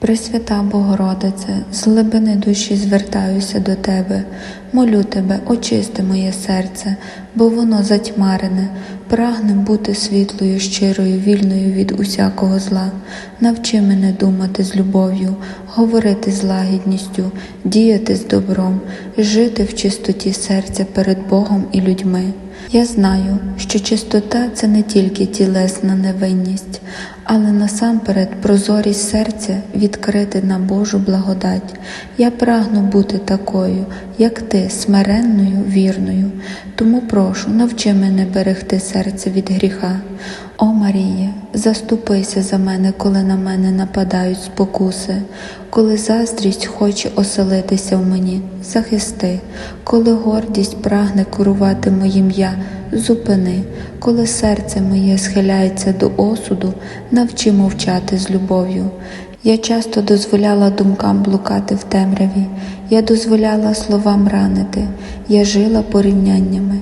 Пресвята Богородице, з глибини душі звертаюся до Тебе, молю Тебе, очисти моє серце, бо воно затьмарене, прагне бути світлою, щирою, вільною від усякого зла. Навчи мене думати з любов'ю, говорити з лагідністю, діяти з добром, жити в чистоті серця перед Богом і людьми. Я знаю, що чистота це не тільки тілесна невинність, але насамперед прозорість серця відкрити на Божу благодать. Я прагну бути такою, як ти, смиренною, вірною. Тому прошу, навчи мене берегти серце від гріха. О Маріє, заступися за мене, коли на мене нападають спокуси, коли заздрість хоче оселитися в мені, захисти, коли гордість прагне керувати моїм я, зупини, коли серце моє схиляється до осуду, навчи мовчати з любов'ю. Я часто дозволяла думкам блукати в темряві, я дозволяла словам ранити, я жила порівняннями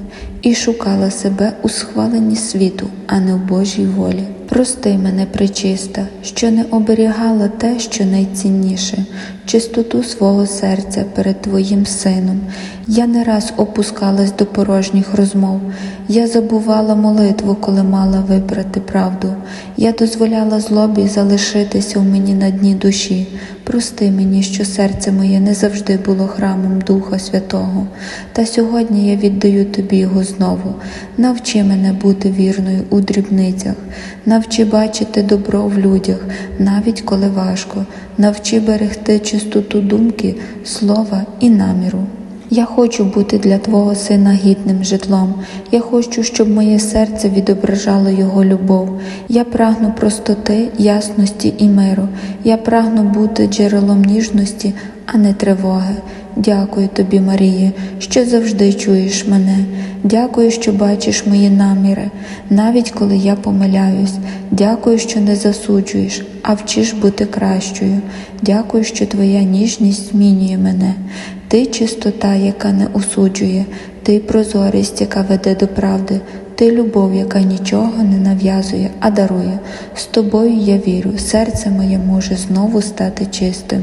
і шукала себе у схваленні світу, а не в Божій волі. Прости мене, причиста, що не оберігала те, що найцінніше, чистоту свого серця перед Твоїм сином. Я не раз опускалась до порожніх розмов, я забувала молитву, коли мала вибрати правду. Я дозволяла злобі залишитися в мені на дні душі. Прости мені, що серце моє не завжди було храмом Духа Святого, та сьогодні я віддаю тобі його знову. Навчи мене бути вірною у дрібницях, навчи бачити добро в людях, навіть коли важко, навчи берегти чистоту думки, слова і наміру. Я хочу бути для Твого сина гідним житлом. Я хочу, щоб моє серце відображало Його любов. Я прагну простоти, ясності і миру. Я прагну бути джерелом ніжності, а не тривоги. Дякую тобі, Маріє, що завжди чуєш мене. Дякую, що бачиш мої наміри, навіть коли я помиляюсь. Дякую, що не засуджуєш, а вчиш бути кращою. Дякую, що твоя ніжність змінює мене. Ти чистота, яка не осуджує, ти прозорість, яка веде до правди, ти любов, яка нічого не нав'язує, а дарує. З тобою я вірю, серце моє може знову стати чистим.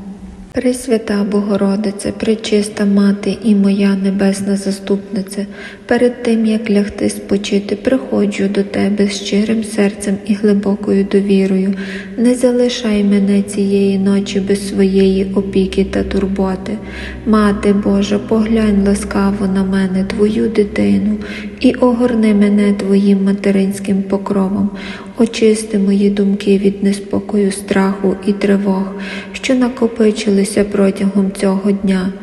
Пресвята Богородице, пречиста мати і моя небесна заступниця, перед тим як лягти спочити, приходжу до тебе з щирим серцем і глибокою довірою. Не залишай мене цієї ночі без своєї опіки та турботи. Мати Божа, поглянь ласкаво на мене, твою дитину, і огорни мене твоїм материнським покровом. Очисти мої думки від неспокою, страху і тривог, що накопичилися протягом цього дня.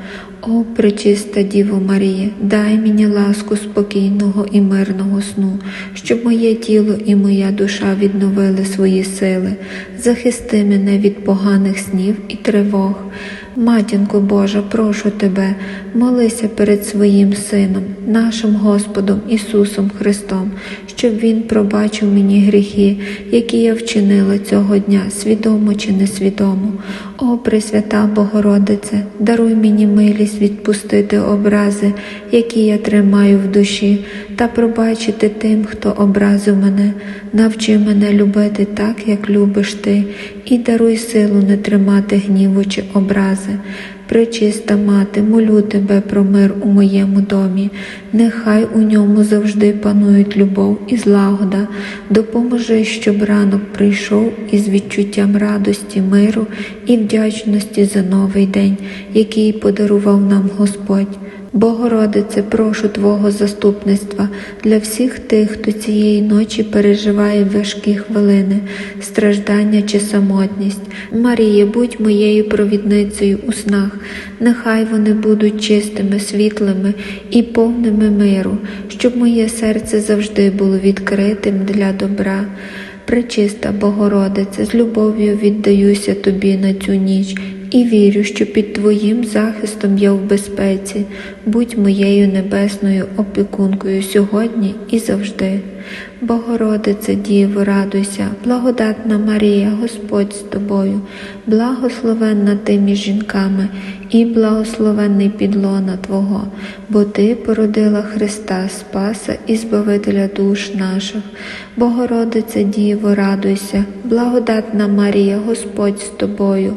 О, пречиста Діво Марія, дай мені ласку спокійного і мирного сну, щоб моє тіло і моя душа відновили свої сили. Захисти мене від поганих снів і тривог. Матінко Божа, прошу тебе, молися перед своїм Сином, нашим Господом Ісусом Христом, щоб Він пробачив мені гріхи, які я вчинила цього дня, свідомо чи несвідомо. О, Пресвята Богородице, даруй мені милість відпустити образи, які я тримаю в душі, та пробачити тим, хто образив мене. Навчи мене любити так, як любиш ти, і даруй силу не тримати гніву чи образи. Пречиста мати, молю тебе про мир у моєму домі, нехай у ньому завжди панують любов і злагода. Допоможи, щоб ранок прийшов із відчуттям радості, миру і вдячності за новий день, який подарував нам Господь. Богородице, прошу Твого заступництва для всіх тих, хто цієї ночі переживає важкі хвилини, страждання чи самотність. Марія, будь моєю провідницею у снах, нехай вони будуть чистими, світлими і повними миру, щоб моє серце завжди було відкритим для добра. Пречиста Богородице, з любов'ю віддаюся Тобі на цю ніч і вірю, що під Твоїм захистом я в безпеці. Будь моєю небесною опікункою сьогодні і завжди. Богородице, Діво, радуйся, благодатна Марія, Господь з тобою, благословенна ти між жінками і благословенний підлона Твого, бо Ти породила Христа, Спаса і Збавителя душ наших. Богородице, Діво, радуйся, благодатна Марія, Господь з тобою,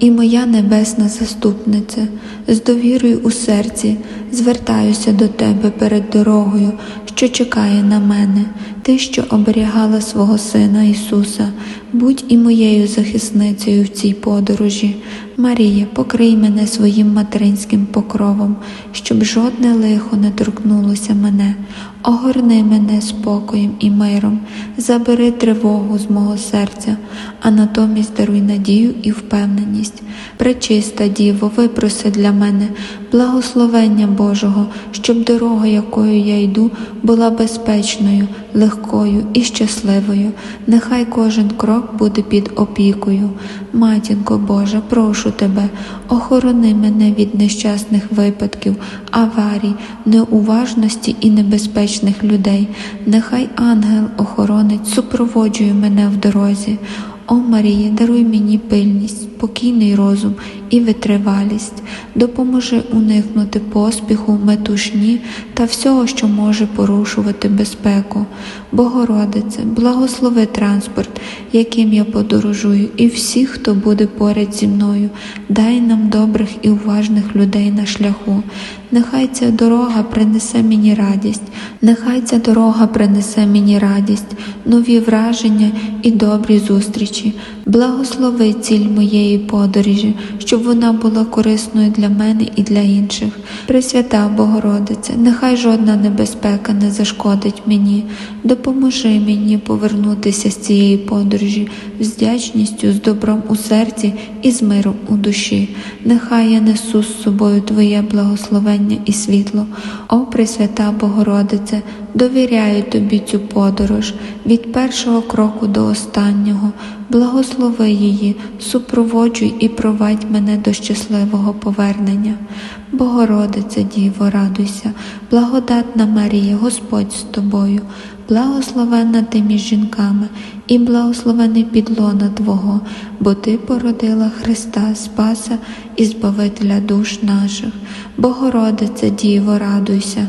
і моя небесна заступниця, з довірою у серці звертаюся до Тебе перед дорогою, що чекає на мене, Ти, що оберігала свого Сина Ісуса, будь і моєю захисницею в цій подорожі. Марія, покрий мене своїм материнським покровом, щоб жодне лихо не торкнулося мене. Огорни мене спокоєм і миром, забери тривогу з мого серця, а натомість даруй надію і впевненість. Пречиста Діво, випроси для мене благословення Божого, щоб дорога, якою я йду, була безпечною, легкою і щасливою. Нехай кожен крок буде під опікою. Матінко Божа, прошу тебе, охорони мене від нещасних випадків, аварій, неуважності і небезпечних людей. Нехай ангел-охоронець супроводжує мене в дорозі. О Марія, даруй мені пильність, спокійний розум і витривалість, допоможи уникнути поспіху, метушні та всього, що може порушувати безпеку. Богородице, благослови транспорт, яким я подорожую, і всіх, хто буде поряд зі мною. Дай нам добрих і уважних людей на шляху. Нехай ця дорога принесе мені радість, нехай ця дорога принесе мені радість, нові враження і добрі зустрічі. Благослови ціль моєї подорожі, щоб вона була корисною для мене і для інших. Пресвята Богородице, нехай жодна небезпека не зашкодить мені. Допоможи мені повернутися з цієї подорожі з вдячністю, з добром у серці і з миром у душі. Нехай я несу з собою Твоє благословення і світло. О Пресвята Богородице, довіряю Тобі цю подорож від першого кроку до останнього. Благослови її, супроводжуй і провадь мене до щасливого повернення. Богородице, Діво, радуйся, благодатна Марія, Господь з тобою, благословенна ти між жінками, і благословений підлона Твого, бо Ти породила Христа, Спаса і Збавителя душ наших. Богородице, Діво, радуйся,